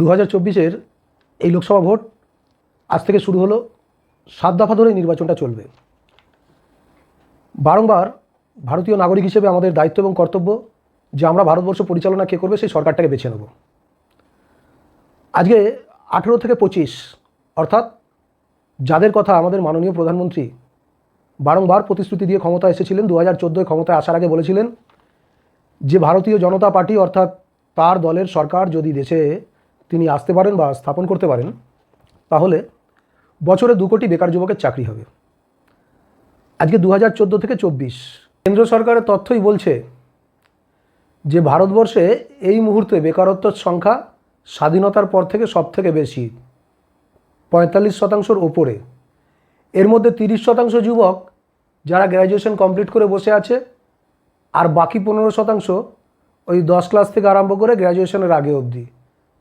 দু হাজার চব্বিশের এই লোকসভা ভোট আজ থেকে শুরু হলো। সাত দফা ধরে নির্বাচনটা চলবে। বারংবার ভারতীয় নাগরিক হিসেবে আমাদের দায়িত্ব এবং কর্তব্য যে আমরা ভারতবর্ষ পরিচালনা কে করবে সেই সরকারটাকে বেছে নেব। আজকে আঠেরো থেকে পঁচিশ, অর্থাৎ যাদের কথা আমাদের মাননীয় প্রধানমন্ত্রী বারংবার প্রতিশ্রুতি দিয়ে ক্ষমতা এসেছিলেন দু হাজার চোদ্দোয় ক্ষমতায় আসার আগে বলেছিলেন যে, ভারতীয় জনতা পার্টি অর্থাৎ তার দলের সরকার যদি দেশে তিনি আসতে পারেন বা স্থাপন করতে পারেন, তাহলে বছরে দু কোটি বেকার যুবকের চাকরি হবে। আজকে দু হাজার চোদ্দ থেকে চব্বিশ কেন্দ্র সরকারের তথ্যই বলছে যে, ভারতবর্ষে এই মুহূর্তে বেকারত্বের সংখ্যা স্বাধীনতার পর থেকে সব থেকে বেশি, পঁয়তাল্লিশ শতাংশর ওপরে। এর মধ্যে তিরিশ শতাংশ যুবক যারা গ্র্যাজুয়েশন কমপ্লিট করে বসে আছে, আর বাকি পনেরো শতাংশ ওই দশ ক্লাস থেকে আরম্ভ করে গ্র্যাজুয়েশনের আগে অবধি।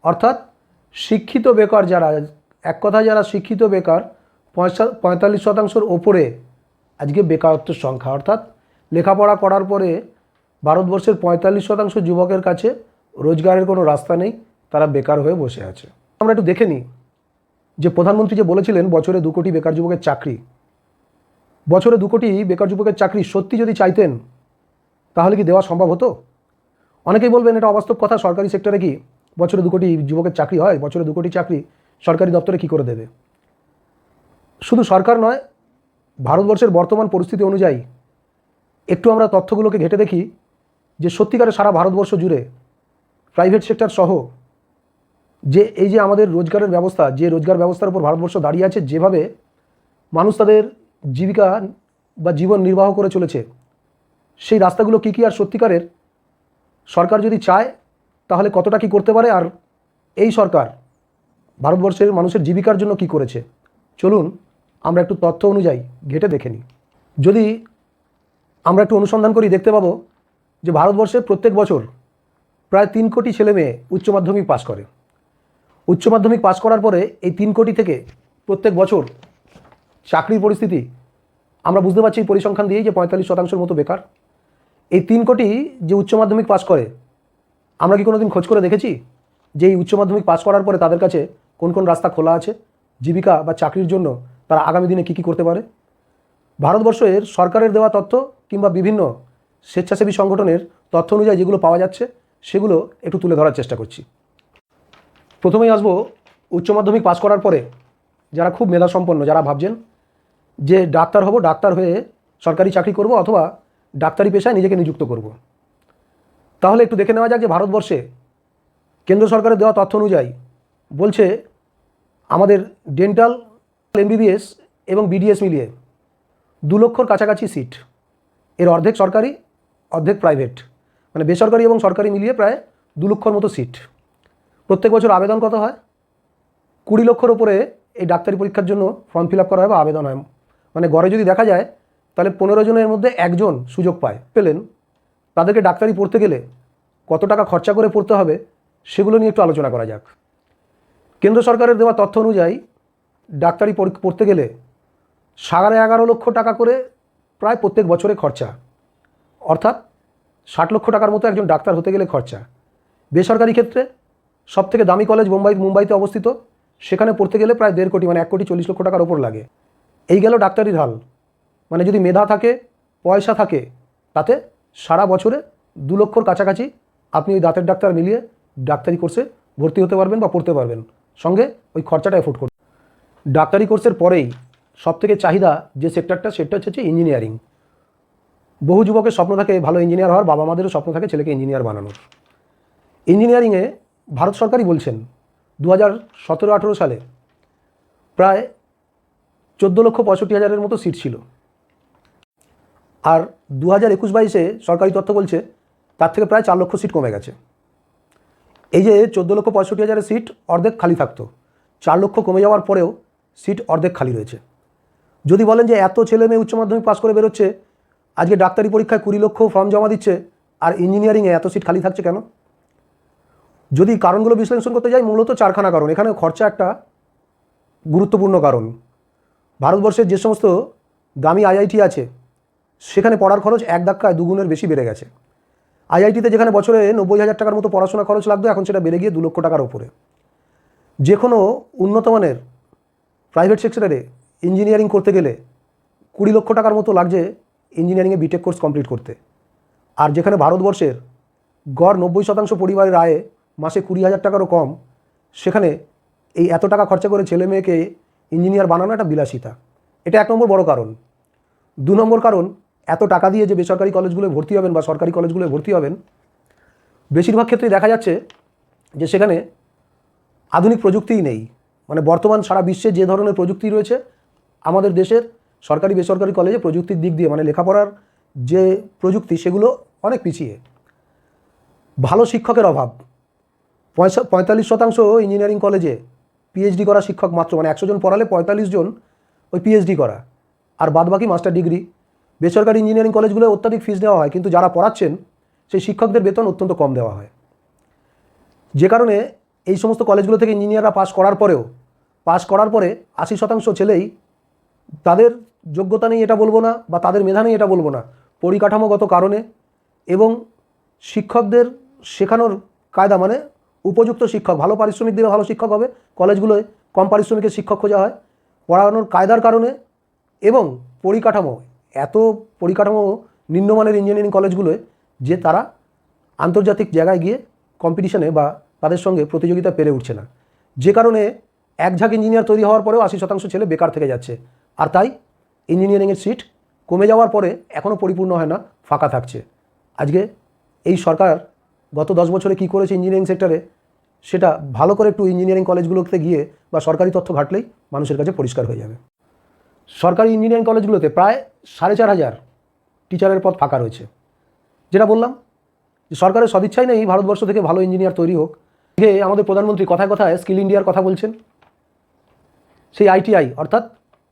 অর্থাৎ শিক্ষিত বেকার যারা, এক কথা যারা শিক্ষিত বেকার পঁয়তাল্লিশ শতাংশের ওপরে আজকে বেকারত্বের সংখ্যা, অর্থাৎ লেখাপড়া করার পরে ভারতবর্ষের পঁয়তাল্লিশ শতাংশ যুবকের কাছে রোজগারের কোনো রাস্তা নেই, তারা বেকার হয়ে বসে আছে। আমরা একটু দেখে নিই যে প্রধানমন্ত্রী যে বলেছিলেন, বছরে দু কোটি বেকার যুবকের চাকরি। বছরে দু কোটি বেকার যুবকের চাকরি সত্যি যদি চাইতেন, তাহলে কি দেওয়া সম্ভব হতো? অনেকেই বলবেন এটা অবাস্তব কথা, সরকারি সেক্টরে কি বছরে দু কোটি যুবকের চাকরি হয়, বছরে দু কোটি চাকরি সরকারি দপ্তরে কি করে দেবে? শুধু সরকার নয়, ভারতবর্ষের বর্তমান পরিস্থিতি অনুযায়ী একটু আমরা তথ্যগুলোকে ঘেটে দেখি যে সত্যিকারে সারা ভারতবর্ষ জুড়ে প্রাইভেট সেক্টর সহ যে এই যে আমাদের রোজগারের ব্যবস্থা, যে রোজগার ব্যবস্থার উপর ভারতবর্ষ দাঁড়িয়ে আছে, যেভাবে মানুষ তাদের জীবিকা বা জীবন নির্বাহ করে চলেছে, সেই রাস্তাগুলো কী কী আর সত্যিকারের? সরকার যদি চায় তাহলে কতটা কি করতে পারে? আর এই সরকার ভারতবর্ষের মানুষের জীবিকার জন্য কি করেছে? চলুন, আমরা একটু তথ্য অনুযায়ী ঘেটে দেখে নিই। যদি আমরা একটু অনুসন্ধান করি, দেখতে পাবো যে ভারতবর্ষে প্রত্যেক বছর প্রায় তিন কোটি ছেলে মেয়ে উচ্চ মাধ্যমিক পাশ করে। উচ্চ মাধ্যমিক পাশ করার পরে এই তিন কোটি থেকে প্রত্যেক বছর চাকরির পরিস্থিতি, আমরা বুঝতে পারছি পরিসংখ্যান দিয়েই যে পঁয়তাল্লিশ শতাংশের মতো বেকার। এই তিন কোটি যে উচ্চ মাধ্যমিক পাশ করে আমরা কি কোনোদিন খোঁজ করে দেখেছি যে এই উচ্চ মাধ্যমিক পাশ করার পরে তাদের কাছে কোন কোন রাস্তা খোলা আছে, জীবিকা বা চাকরির জন্য তারা আগামী দিনে কী কী করতে পারে? ভারতবর্ষের সরকারের দেওয়া তথ্য কিংবা বিভিন্ন স্বেচ্ছাসেবী সংগঠনের তথ্য অনুযায়ী যেগুলো পাওয়া যাচ্ছে, সেগুলো একটু তুলে ধরার চেষ্টা করছি। প্রথমেই আসব উচ্চ মাধ্যমিক পাশ করার পরে যারা খুব মেধাসম্পন্ন, যারা ভাবছেন যে ডাক্তার হব, ডাক্তার হয়ে সরকারি চাকরি করব অথবা ডাক্তারি পেশায় নিজেকে নিযুক্ত করব। তাহলে একটু দেখে নেওয়া যাক যে ভারতবর্ষে কেন্দ্র সরকারের দেওয়া তথ্য অনুযায়ী বলছে আমাদের ডেন্টাল, এমবিবিএস এবং বিডিএস মিলিয়ে দু লক্ষর কাছাকাছি সিট। এর অর্ধেক সরকারি, অর্ধেক প্রাইভেট। মানে বেসরকারি এবং সরকারি মিলিয়ে প্রায় দু লক্ষর মতো সিট। প্রত্যেক বছর আবেদন কত হয়? কুড়ি লক্ষর ওপরে এই ডাক্তারি পরীক্ষার জন্য ফর্ম ফিল আপ করা হয় বা আবেদন হয়। মানে গড়ে যদি দেখা যায়, তাহলে পনেরো জনের মধ্যে একজন সুযোগ পায়। পেলেন তাদেরকে ডাক্তারি পড়তে গেলে কত টাকা খরচা করে পড়তে হবে সেগুলো নিয়ে একটু আলোচনা করা যাক। কেন্দ্র সরকারের দেওয়া তথ্য অনুযায়ী ডাক্তারি পড়তে গেলে সাড়ে এগারো লক্ষ টাকা করে প্রায় প্রত্যেক বছরে খরচা। অর্থাৎ ষাট লক্ষ টাকার মতো একজন ডাক্তার হতে গেলে খরচা। বেসরকারি ক্ষেত্রে সব থেকে দামি কলেজ মুম্বাই, মুম্বাইতে অবস্থিত। সেখানে পড়তে গেলে প্রায় দেড় কোটি মানে এক কোটি চল্লিশ লক্ষ টাকার ওপর লাগে। এই গেল ডাক্তারির হাল। মানে যদি মেধা থাকে, পয়সা থাকে, তাতে সারা বছরে দু লক্ষর কাছাকাছি আপনি ওই দাঁতের ডাক্তার মিলিয়ে ডাক্তারি কোর্সে ভর্তি হতে পারবেন বা পড়তে পারবেন। সঙ্গে ওই খরচাটা এফোর্ড করবেন ডাক্তারি কোর্সের পরেই সবথেকে চাহিদা যে সেক্টরটা, সেটা হচ্ছে ইঞ্জিনিয়ারিং বহু যুবকের স্বপ্ন থাকে ভালো ইঞ্জিনিয়ার হওয়ার বাবা মাদেরও স্বপ্ন থাকে ছেলেকে ইঞ্জিনিয়ার বানানোর। ইঞ্জিনিয়ারিংয়ে ভারত সরকারই বলছেন দু হাজার সতেরো আঠেরো সালে প্রায় চোদ্দ লক্ষ পঁয়ষট্টি হাজারের মতো সিট ছিল। আর দু হাজার একুশ বাইশে সরকারি তথ্য বলছে, তার থেকে প্রায় চার লক্ষ সিট কমে গেছে। এই যে চোদ্দ লক্ষ পঁয়ষট্টি হাজারের সিট অর্ধেক খালি থাকতো, চার লক্ষ কমে যাওয়ার পরেও সিট অর্ধেক খালি রয়েছে। যদি বলেন যে এত ছেলে মেয়ে উচ্চ মাধ্যমিক পাস করে বেরোচ্ছে, আজকে ডাক্তারি পরীক্ষায় কুড়ি লক্ষ ফর্ম জমা দিচ্ছে, আর ইঞ্জিনিয়ারিংয়ে এত সিট খালি থাকছে কেন? যদি কারণগুলো বিশ্লেষণ করতে যাই, মূলত চারখানা কারণ। এখানে খরচা একটা গুরুত্বপূর্ণ কারণ। ভারতবর্ষের যে সমস্ত দামি আইআইটি আছে সেখানে পড়ার খরচ এক ধাক্কায় দুগুণের বেশি বেড়ে গেছে। আইআইটিতে যেখানে বছরে নব্বই হাজার টাকার মতো পড়াশোনা খরচ লাগতো, এখন সেটা বেড়ে গিয়ে দু লক্ষ টাকার ওপরে। যে কোনো উন্নতমানের প্রাইভেট সেক্টরে ইঞ্জিনিয়ারিং করতে গেলে কুড়ি লক্ষ টাকার মতো লাগছে ইঞ্জিনিয়ারিংয়ে বিটেক কোর্স কমপ্লিট করতে। আর যেখানে ভারতবর্ষের গড় নব্বই শতাংশ পরিবারের আয়ে মাসে কুড়ি হাজার টাকারও কম, সেখানে এই এত টাকা খরচা করে ছেলে মেয়েকে ইঞ্জিনিয়ার বানানো একটা বিলাসিতা। এটা এক নম্বর বড় কারণ। দু নম্বর কারণ এত টাকা দিয়ে যে বেসরকারি কলেজগুলোয় ভর্তি হবেন বা সরকারি কলেজগুলোয় ভর্তি হবেন, বেশিরভাগ ক্ষেত্রেই দেখা যাচ্ছে যে সেখানে আধুনিক প্রযুক্তিই নেই। মানে বর্তমান সারা বিশ্বে যে ধরনের প্রযুক্তি রয়েছে, আমাদের দেশের সরকারি বেসরকারি কলেজে প্রযুক্তির দিক দিয়ে মানে লেখাপড়ার যে প্রযুক্তি, সেগুলো অনেক পিছিয়ে। ভালো শিক্ষকের অভাব। পঁয়তাল্লিশ শতাংশ ইঞ্জিনিয়ারিং কলেজে পিএইচডি করা শিক্ষক মাত্র মানে একশো জন পড়ালে পঁয়তাল্লিশ জন ওই পিএইচডি করা। আর বাদবাকি মাস্টার ডিগ্রি বেসরকারি ইঞ্জিনিয়ারিং কলেজগুলো অত্যাধিক ফিস দেওয়া হয়, কিন্তু যারা পড়াচ্ছেন, সেই শিক্ষকদের বেতন অত্যন্ত কম দেওয়া হয়। যে কারণে এই সমস্ত কলেজগুলো থেকে ইঞ্জিনিয়াররা পাশ করার পরেও পাশ করার পরে আশি শতাংশ ছেলেই তাদের যোগ্যতা নেই এটা বলব না বা তাদের মেধা নেই এটা বলব না, পরিকাঠামোগত কারণে এবং শিক্ষকদের শেখানোর কায়দা মানে উপযুক্ত শিক্ষক, ভালো পারিশ্রমিক দিলে ভালো শিক্ষক হবে, কলেজগুলোয় কম পারিশ্রমিকের শিক্ষক খোঁজা হয়, পড়ানোর কায়দার কারণে এবং পরিকাঠামো এত পরিকাঠামো নিম্নমানের ইঞ্জিনিয়ারিং কলেজগুলোয় যে তারা আন্তর্জাতিক জায়গায় গিয়ে কম্পিটিশনে বা তাদের সঙ্গে প্রতিযোগিতা পেরে উঠছে না। যে কারণে এক ঝাঁক ইঞ্জিনিয়ার তৈরি হওয়ার পরেও আশি শতাংশ ছেলে বেকার থেকে যাচ্ছে। আর তাই ইঞ্জিনিয়ারিংয়ের সিট কমে যাওয়ার পরে এখনও পরিপূর্ণ হয় না, ফাঁকা থাকছে। আজকে এই সরকার গত দশ বছরে কী করেছে ইঞ্জিনিয়ারিং সেক্টরে সেটা ভালো করে একটু ইঞ্জিনিয়ারিং কলেজগুলোতে গিয়ে বা সরকারি তথ্য ঘাটলেই মানুষের কাছে পরিষ্কার হয়ে যাবে। সরকারি ইঞ্জিনিয়ারিং কলেজগুলোতে প্রায় সাড়ে চার হাজার টিচারের পদ ফাঁকা রয়েছে। যেটা বললাম যে সরকারের সদিচ্ছাই নেই, ভারতবর্ষ থেকে ভালো ইঞ্জিনিয়ার তৈরি হোক। যে আমাদের প্রধানমন্ত্রী কথায় কথায় স্কিল ইন্ডিয়ার কথা বলছেন। সেই আইটিআই অর্থাৎ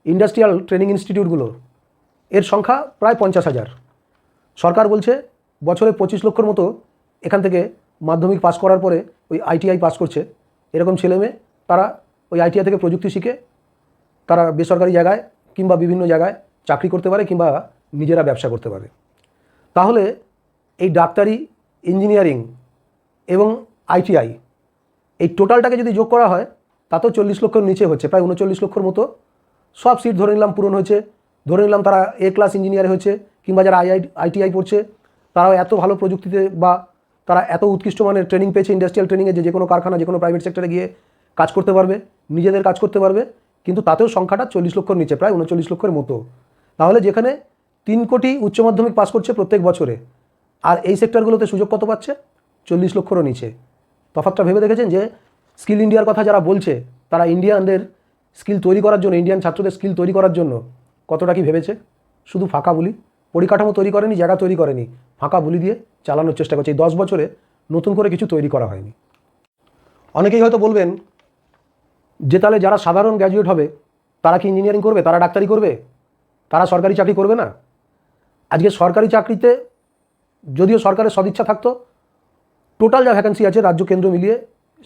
ইন্ডাস্ট্রিয়াল ট্রেনিং ইনস্টিটিউটগুলো এর সংখ্যা প্রায় পঞ্চাশ হাজার। সরকার বলছে বছরে পঁচিশ লক্ষর মতো এখান থেকে মাধ্যমিক পাস করার পরে ওই আইটিআই পাস করছে। এরকম ছেলেমেয়ে তারা ওই আইটিআই থেকে প্রযুক্তি শিখে, তারা বেসরকারি জায়গায় কিংবা বিভিন্ন জায়গায় চাকরি করতে পারে কিংবা নিজেরা ব্যবসা করতে পারে। তাহলে এই ডাক্তারি, ইঞ্জিনিয়ারিং এবং আইটিআই এই টোটালটাকে যদি যোগ করা হয় তাতেও চল্লিশ লক্ষের নিচে হচ্ছে, প্রায় উনচল্লিশ লক্ষর মতো। সব সিট ধরে নিলাম পূরণ হয়েছে, ধরে নিলাম তারা এ ক্লাস ইঞ্জিনিয়ার হয়েছে কিংবা যারা আইআই আইটিআই পড়ছে তারাও এত ভালো প্রযুক্তিতে বা তারা এত উৎকৃষ্ট মানের ট্রেনিং পেয়েছে ইন্ডাস্ট্রিয়াল ট্রেনিংয়ে যে যে কোনো কারখানা যে কোনো প্রাইভেট সেক্টরে গিয়ে কাজ করতে পারবে, নিজেদের কাজ করতে পারবে, কিন্তু তাতেও সংখ্যাটা চল্লিশ লক্ষর নিচে, প্রায় উনচল্লিশ লক্ষের মতো। তাহলে যেখানে তিন কোটি উচ্চ মাধ্যমিক পাস করছে প্রত্যেক বছরে, আর এই সেক্টরগুলোতে সুযোগ কত পাচ্ছে? চল্লিশ লক্ষরও নিচে। তফাৎটা ভেবে দেখেছেন যে স্কিল ইন্ডিয়ার কথা যারা বলছে, তারা ইন্ডিয়ানদের স্কিল তৈরি করার জন্য, ইন্ডিয়ান ছাত্রদের স্কিল তৈরি করার জন্য কতটা কি ভেবেছে? শুধু ফাঁকা বুলি। পরিকাঠামো তৈরি করেনি, জায়গা তৈরি করেনি। ফাঁকা বুলি দিয়ে চালানোর চেষ্টা করছে। এই দশ বছরে নতুন করে কিছু তৈরি করা হয়নি। অনেকেই হয়তো বলবেন, যে তাহলে যারা সাধারণ গ্র্যাজুয়েট হবে, তারা কি ইঞ্জিনিয়ারিং করবে? তারা ডাক্তারি করবে? তারা সরকারি চাকরি করবে না? আজকে সরকারি চাকরিতে যদিও সরকারের সদিচ্ছা থাকতো টোটাল যা ভ্যাকেন্সি আছে রাজ্য কেন্দ্র মিলিয়ে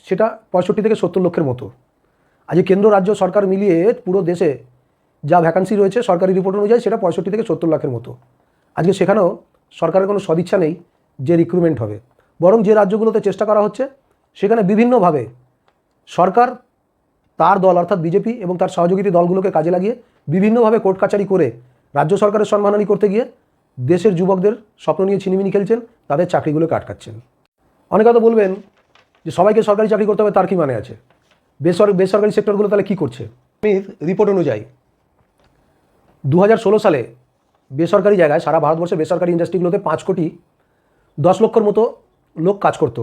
সেটা পঁয়ষট্টি থেকে সত্তর লক্ষের মতো। আজকে কেন্দ্র, রাজ্য, সরকার মিলিয়ে পুরো দেশে যা ভ্যাকান্সি রয়েছে সরকারি রিপোর্ট অনুযায়ী সেটা পঁয়ষট্টি থেকে সত্তর লাখের মতো। আজকে সেখানেও সরকারের কোনো সদিচ্ছা নেই যে রিক্রুটমেন্ট হবে। বরং যে রাজ্যগুলোতে চেষ্টা করা হচ্ছে, সেখানে বিভিন্নভাবে সরকার, তার দল অর্থাৎ বিজেপি এবং তার সহযোগী দলগুলোকে কাজে লাগিয়ে বিভিন্নভাবে কোর্ট কাচারি করে রাজ্য সরকারের সম্মানহানি করতে গিয়ে দেশের যুবকদের স্বপ্ন নিয়ে ছিনিমিনি খেলছেন, তাদের চাকরিগুলোকে আটকাচ্ছেন। অনেকে হয়তো বলবেন যে সবাইকে সরকারি চাকরি করতে হবে, তার কি মানে আছে? বেসর বেসরকারি সেক্টরগুলো তাহলে কী করছে? রিপোর্ট অনুযায়ী দু হাজার ষোলো সালে বেসরকারি জায়গায় সারা ভারতবর্ষে বেসরকারি ইন্ডাস্ট্রিগুলোতে পাঁচ কোটি দশ লক্ষর মতো লোক কাজ করত।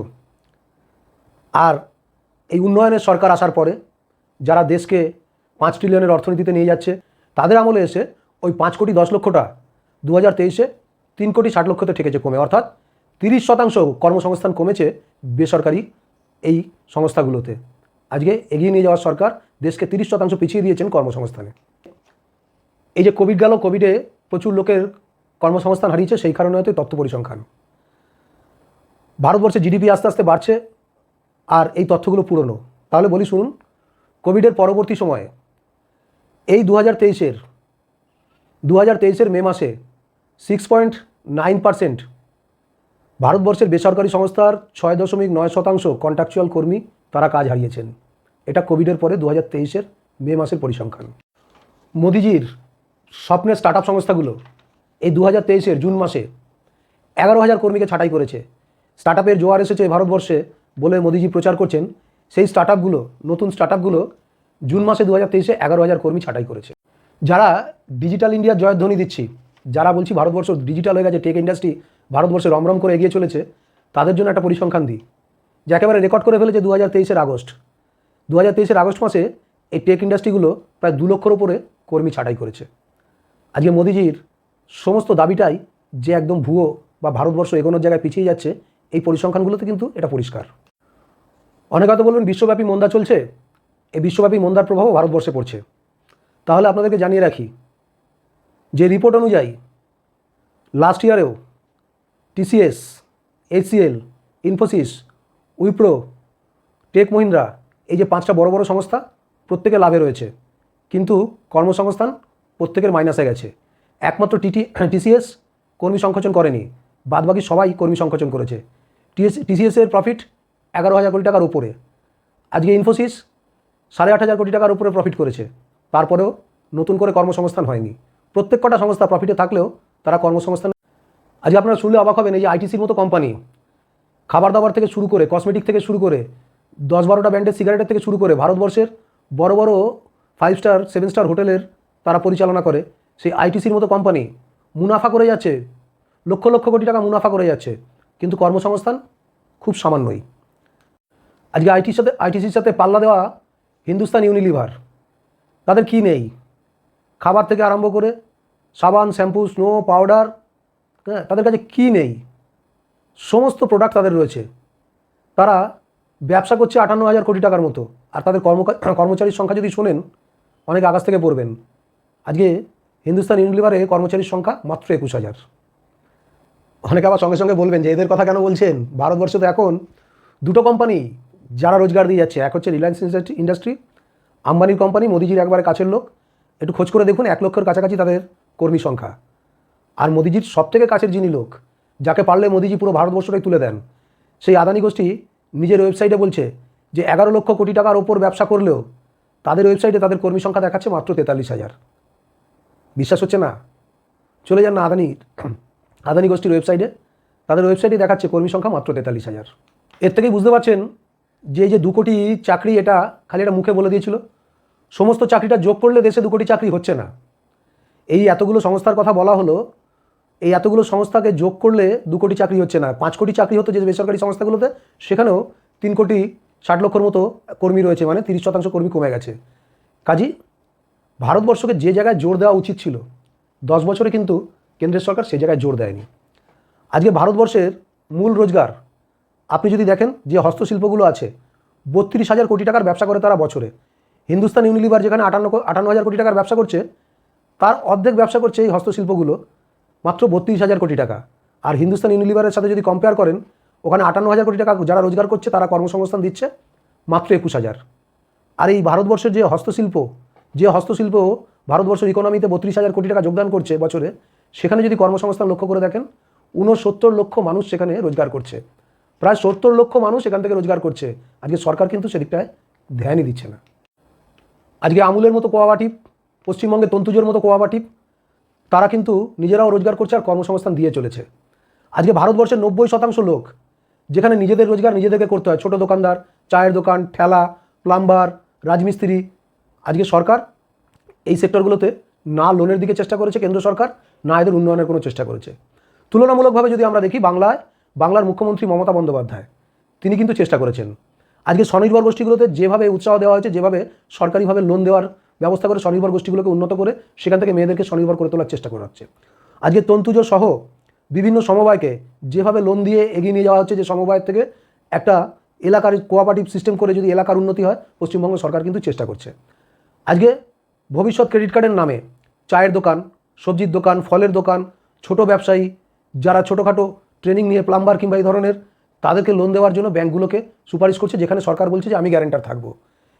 আর এই উন্নয়নের সরকার আসার পরে যারা দেশকে পাঁচ ট্রিলিয়নের অর্থনীতিতে নিয়ে যাচ্ছে তাদের আমলে এসে ওই পাঁচ কোটি দশ লক্ষটা দু হাজার তেইশে তিন কোটি ষাট লক্ষতে ঠেকেছে কমে। অর্থাৎ তিরিশ শতাংশ কর্মসংস্থান কমেছে বেসরকারি এই সংস্থাগুলোতে। আজকে এগিয়ে নিয়ে যাওয়ার সরকার দেশকে তিরিশ শতাংশ পিছিয়ে দিয়েছেন কর্মসংস্থানে। এই যে কোভিড গেল, কোভিডে প্রচুর লোকের কর্মসংস্থান হারিয়েছে, সেই কারণে হয়তো তথ্য পরিসংখ্যান। ভারতবর্ষে জিডিপি আস্তে আস্তে বাড়ছে আর এই তথ্যগুলো পুরনো। তাহলে বলি শুনুন, কোভিডের পরবর্তী সময়ে এই দু হাজার তেইশের দু হাজার তেইশের মে মাসে সিক্স পয়েন্ট নাইন পারসেন্ট ভারতবর্ষের বেসরকারি সংস্থার ছয় দশমিক নয় শতাংশ কন্ট্রাকচুয়াল কর্মী তারা কাজ হারিয়েছেন। এটা কোভিডের পরে দু হাজার তেইশের মে মাসের পরিসংখ্যান। মোদিজির স্বপ্নের স্টার্ট সংস্থাগুলো এই দু হাজার তেইশের জুন মাসে এগারো হাজার কর্মীকে ছাঁটাই করেছে। স্টার্ট আপের জোয়ার এসেছে ভারতবর্ষে বলে মোদিজি প্রচার করছেন। সেই স্টার্ট আপগুলো নতুন স্টার্ট আপগুলো জুন মাসে দু হাজার তেইশে এগারো হাজার কর্মী ছাঁটাই করেছে। যারা ডিজিটাল ইন্ডিয়ার জয়ধ্বনি দিচ্ছি, যারা বলছি ভারতবর্ষ ডিজিটাল হয়ে গেছে, টেক ইন্ডাস্ট্রি ভারতবর্ষে রমরম করে এগিয়ে চলেছে, তাদের জন্য একটা পরিসংখ্যান দিই। যে একেবারে রেকর্ড করে ফেলেছে দু হাজার তেইশের আগস্ট। দু হাজার তেইশের আগস্ট মাসে এই টেক ইন্ডাস্ট্রিগুলো প্রায় দু লক্ষর উপরে কর্মী ছাঁটাই করেছে। আজকে মোদিজির সমস্ত দাবিটাই যে একদম ভুয়ো বা ভারতবর্ষ এগোনোর জায়গায় পিছিয়ে যাচ্ছে, এই পরিসংখ্যানগুলোতে কিন্তু এটা পরিষ্কার। অনেকে হয়তো বলবেন, বিশ্বব্যাপী মন্দা চলছে এই বিশ্বব্যাপী মন্দার প্রভাবও ভারতবর্ষে পড়ছে। তাহলে আপনাদেরকে জানিয়ে রাখি, যে রিপোর্ট অনুযায়ী লাস্ট ইয়ারেও TCS HCL Infosys Wipro take Mahindra এই যে পাঁচটা বড় বড় সংস্থা প্রত্যেকে লাভে রয়েছে। কিন্তু কর্মসংস্থান প্রত্যেকের মাইনাসে গেছে। একমাত্র টিটি টিসিএস কর্মী সংকোচন করেনি, বাদবাকি সবাই কর্মী সংকোচন করেছে। টিএস টিসিএসের প্রফিট এগারো হাজার কোটি টাকার উপরে। আজকে ইনফোসিস সাড়ে আট হাজার কোটি টাকার উপরে প্রফিট করেছে। তারপরেও নতুন করে কর্মসংস্থান হয়নি। প্রত্যেক কটা সংস্থা প্রফিটে থাকলেও তারা কর্মসংস্থান আজকে আপনারা শুনলে অবাক হবেন, এই যে আইটিসির মতো কোম্পানি খাবার দাবার থেকে শুরু করে কসমেটিক থেকে শুরু করে, দশ বারোটা ব্র্যান্ডের সিগারেটের থেকে শুরু করে, ভারতবর্ষের বড় বড় ফাইভ স্টার সেভেন স্টার হোটেলের তারা পরিচালনা করে। সেই আইটিসির মতো কোম্পানি মুনাফা করে যাচ্ছে। লক্ষ লক্ষ কোটি টাকা মুনাফা করে যাচ্ছে। কিন্তু কর্মসংস্থান খুব সামান্যই। আজকে আইটির সাথে আইটিসির সাথে পাল্লা দেওয়া হিন্দুস্তান ইউনিলিভার। তাদের কি নেই? খাবার থেকে আরম্ভ করে সাবান, শ্যাম্পু, স্নো, পাউডার হ্যাঁ তাদের কাছে কি নেই? সমস্ত প্রোডাক্ট তাদের রয়েছে। তারা ব্যবসা করছে আটান্ন হাজার কোটি টাকার মতো। আর তাদের কর্ম কর্মচারীর সংখ্যা যদি শোনেন, অনেক আকাশ থেকে পড়বেন। আজকে হিন্দুস্তান ইউনিলিভারে কর্মচারীর সংখ্যা মাত্র একুশ হাজার। অনেকে আবার সঙ্গে সঙ্গে বলবেন যে এদের কথা কেন বলছেন? ভারতবর্ষ তো এখন দুটো কোম্পানি যারা রোজগার দিয়ে যাচ্ছে, এক হচ্ছে রিলায়েন্স ইন্ডাস্ট্রি আম্বানির কোম্পানি, মোদিজির একবারে কাছের লোক। একটু খোঁজ করে দেখুন, এক লক্ষের কাছাকাছি তাদের কর্মী সংখ্যা। আর মোদিজির সবথেকে কাছের যিনি লোক, যাকে পারলে মোদিজি পুরো ভারতবর্ষটাই তুলে দেন, সেই আদানি গোষ্ঠী নিজের ওয়েবসাইটে বলছে যে, এগারো লক্ষ কোটি টাকার ওপর ব্যবসা করলেও তাদের ওয়েবসাইটে তাদের কর্মী সংখ্যা দেখাচ্ছে মাত্র তেতাল্লিশ হাজার। বিশ্বাস হচ্ছে না? চলে যান না আদানি আদানি গোষ্ঠীর ওয়েবসাইটে তাদের ওয়েবসাইটে দেখাচ্ছে কর্মী সংখ্যা মাত্র তেতাল্লিশ হাজার। এর থেকেই বুঝতে পারছেন যে যে দু কোটি চাকরি এটা খালি এটা মুখে বলে দিয়েছিল, সমস্ত চাকরিটা যোগ করলে দেশে দু কোটি চাকরি হচ্ছে না। এই এতগুলো সংস্থার কথা বলা হলো, এই এতগুলো সংস্থাকে যোগ করলে দু কোটি চাকরি হচ্ছে না। পাঁচ কোটি চাকরি হতো যে বেসরকারি সংস্থাগুলোতে, সেখানেও তিন কোটি ষাট লক্ষর মতো কর্মী রয়েছে মানে তিরিশ শতাংশ কর্মী কমে গেছে। কাজী, ভারতবর্ষকে যে জায়গায় জোর দেওয়া উচিত ছিল, দশ বছরে কিন্তু কেন্দ্রের সরকার সে জায়গায় জোর দেয়নি। আজকে ভারতবর্ষের মূল রোজগার আপনি যদি দেখেন যে হস্তশিল্পগুলো আছে, বত্রিশ হাজার কোটি টাকার ব্যবসা করে তারা বছরে। হিন্দুস্তান ইউনিলিভার যেখানে আটান্ন আটান্ন হাজার কোটি টাকার ব্যবসা করছে, তার অর্ধেক ব্যবসা করছে এই হস্তশিল্পগুলো, মাত্র বত্রিশ হাজার কোটি টাকা। আর হিন্দুস্তান ইউনিলিভারের সাথে যদি কম্পেয়ার করেন, ওখানে আটান্ন হাজার কোটি টাকা যারা রোজগার করছে, তারা কর্মসংস্থান দিচ্ছে, মাত্র একুশ হাজার। আর এই ভারতবর্ষের যে হস্তশিল্প যে হস্তশিল্প ভারতবর্ষের ইকোনমিতে বত্রিশ হাজার কোটি টাকা যোগদান করছে বছরে, সেখানে যদি কর্মসংস্থান লক্ষ্য করে দেখেন, ঊনসত্তর লক্ষ মানুষ সেখানে রোজগার করছে। প্রায় সত্তর লক্ষ মানুষ এখান থেকে রোজগার করছে। আজকে সরকার কিন্তু সেদিকটায় ধ্যানই দিচ্ছে না। আজকে আমুলের মতো কোয়াবাটিপ পশ্চিমবঙ্গে তন্তুজের মতো কোয়াবাটিপ তারা কিন্তু নিজেরাও রোজগার করছে আর কর্মসংস্থান দিয়ে চলেছে। আজকে ভারতবর্ষের নব্বই শতাংশ লোক, যেখানে নিজেদের রোজগার নিজেদেরকে করতে হয়, ছোট দোকানদার, চায়ের দোকান, ঠেলা, প্লাম্বার, রাজমিস্ত্রি। আজকে সরকার এই সেক্টরগুলোতে না লোনের দিকে চেষ্টা করেছে, কেন্দ্র সরকার, না এদের উন্নয়নের কোনো চেষ্টা করেছে। তুলনামূলকভাবে যদি আমরা দেখি বাংলায় বাংলার মুখ্যমন্ত্রী মমতা বন্দ্যোপাধ্যায়। তিনি কিন্তু চেষ্টা করেছেন। আজকে স্বনির্ভর গোষ্ঠীগুলোতে যেভাবে উৎসাহ দেওয়া হয়েছে, যেভাবে সরকারিভাবে লোন দেওয়ার ব্যবস্থা করে স্বনির্ভর গোষ্ঠীগুলোকে উন্নত করে সেখান থেকে মেয়েদেরকে স্বনির্ভর করে তোলার চেষ্টা করা হচ্ছে আজকে তন্তুজ সহ বিভিন্ন সমবায়কে যেভাবে লোন দিয়ে এগিয়ে নিয়ে যাওয়া হচ্ছে, যে সমবায়ের থেকে একটা এলাকার কোঅপারেটিভ সিস্টেম করে যদি এলাকার উন্নতি হয়, পশ্চিমবঙ্গ সরকার কিন্তু চেষ্টা করছে। আজকে ভবিষ্যৎ ক্রেডিট কার্ডের নামে চায়ের দোকান, সবজির দোকান, ফলের দোকান, ছোট ব্যবসায়ী, যারা ছোটোখাটো ট্রেনিং নিয়ে প্লাম্বার কিংবা এই ধরনের তাদেরকে লোন দেওয়ার জন্য ব্যাঙ্কগুলোকে সুপারিশ করছে, যেখানে সরকার বলছে যে আমি গ্যারেন্টার থাকব।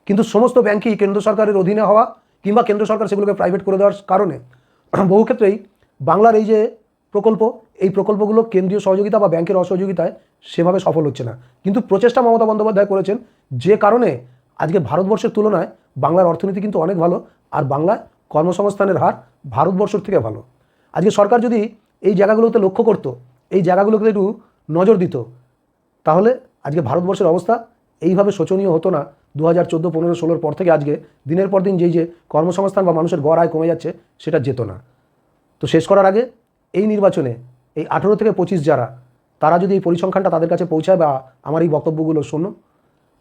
কিন্তু সমস্ত ব্যাংকই কেন্দ্র সরকারের অধীনে হওয়া কিংবা কেন্দ্র সরকার সেগুলোকে প্রাইভেট করে দেওয়ার কারণে বহু ক্ষেত্রেই বাংলার এই যে প্রকল্প, এই প্রকল্পগুলো কেন্দ্রীয় সহযোগিতা বা ব্যাংকের অসহযোগিতায় সেভাবে সফল হচ্ছে না। কিন্তু প্রচেষ্টা মমতা বন্দ্যোপাধ্যায় করেছেন যে কারণে আজকে ভারতবর্ষের তুলনায় বাংলার অর্থনীতি কিন্তু অনেক ভালো আর বাংলায় কর্মসংস্থানের হার ভারতবর্ষের থেকে ভালো। আজকে সরকার যদি এই জায়গাগুলোতে লক্ষ্য করতো এই জায়গাগুলোকে একটু নজর দিত, তাহলে আজকে ভারতবর্ষের অবস্থা এইভাবে শোচনীয় হতো না। দু হাজার চোদ্দ, পনেরো, ষোলোর পর থেকে আজকে দিনের পর দিন যেই যে কর্মসংস্থান বা মানুষের গড় আয় কমে যাচ্ছে, সেটা যেত না। তো শেষ করার আগে এই নির্বাচনে এই আঠেরো থেকে পঁচিশ যারা, তারা যদি এই পরিসংখ্যানটা তাদের কাছে পৌঁছায় বা আমার এই বক্তব্যগুলো শোনো।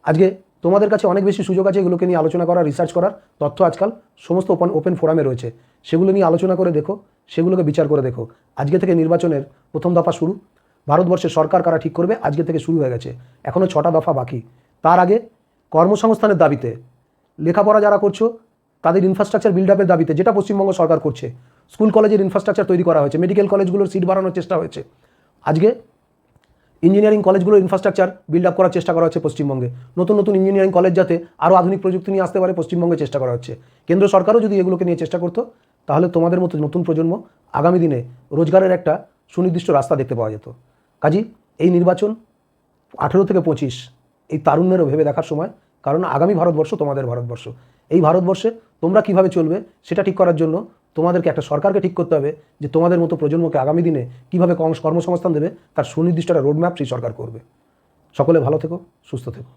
আজকে তোমাদের কাছে অনেক বেশি সুযোগ আছে এগুলোকে নিয়ে আলোচনা করার রিসার্চ করার। তথ্য আজকাল সমস্ত ওপেন ওপেন ফোরামে রয়েছে। সেগুলো নিয়ে আলোচনা করে দেখো, সেগুলোকে বিচার করে দেখো। আজকে থেকে নির্বাচনের প্রথম দফা শুরু। ভারতবর্ষের সরকার কারা ঠিক করবে, আজকে থেকে শুরু হয়ে গেছে। এখনও ছটা দফা বাকি। তার আগে কর্মসংস্থানের দাবিতে লেখাপড়া যারা করছ, তাদের ইনফ্রাস্ট্রাকচার বিল্ড আপের দাবিতে, যেটা পশ্চিমবঙ্গ সরকার করছে স্কুল কলেজের ইনফ্রাস্ট্রাকচার তৈরি করা হয়েছে মেডিকেল কলেজগুলোর সিট বাড়ানোর চেষ্টা হয়েছে। আজকে ইঞ্জিনিয়ারিং কলেজগুলোর ইনফ্রাস্ট্রাকচার বিল্ড আপ করার চেষ্টা করা হচ্ছে পশ্চিমবঙ্গে। নতুন নতুন ইঞ্জিনিয়ারিং কলেজ যাতে আরও আধুনিক প্রযুক্তি নিয়ে আসতে পারে, পশ্চিমবঙ্গে চেষ্টা করা হচ্ছে। কেন্দ্র সরকারও যদি এগুলোকে নিয়ে চেষ্টা করতো, তাহলে তোমাদের মতো নতুন প্রজন্ম আগামী দিনে রোজগারের একটা সুনির্দিষ্ট রাস্তা দেখতে পাওয়া যেত। কাজী, এই নির্বাচন আঠেরো থেকে পঁচিশ, এই তারুণ্যেরও ভেবে দেখার সময়, কারণ আগামী ভারতবর্ষ তোমাদের ভারতবর্ষ। এই ভারতবর্ষে তোমরা কীভাবে চলবে, সেটা ঠিক করার জন্য তোমাদেরকে একটা সরকারকে ঠিক করতে হবে যে তোমাদের মতো প্রজন্মকে আগামী দিনে কীভাবে কর্মসংস্থান দেবে, তার সুনির্দিষ্ট একটা রোডম্যাপ সেই সরকার করবে। সকলে ভালো থেকো, সুস্থ থেকো।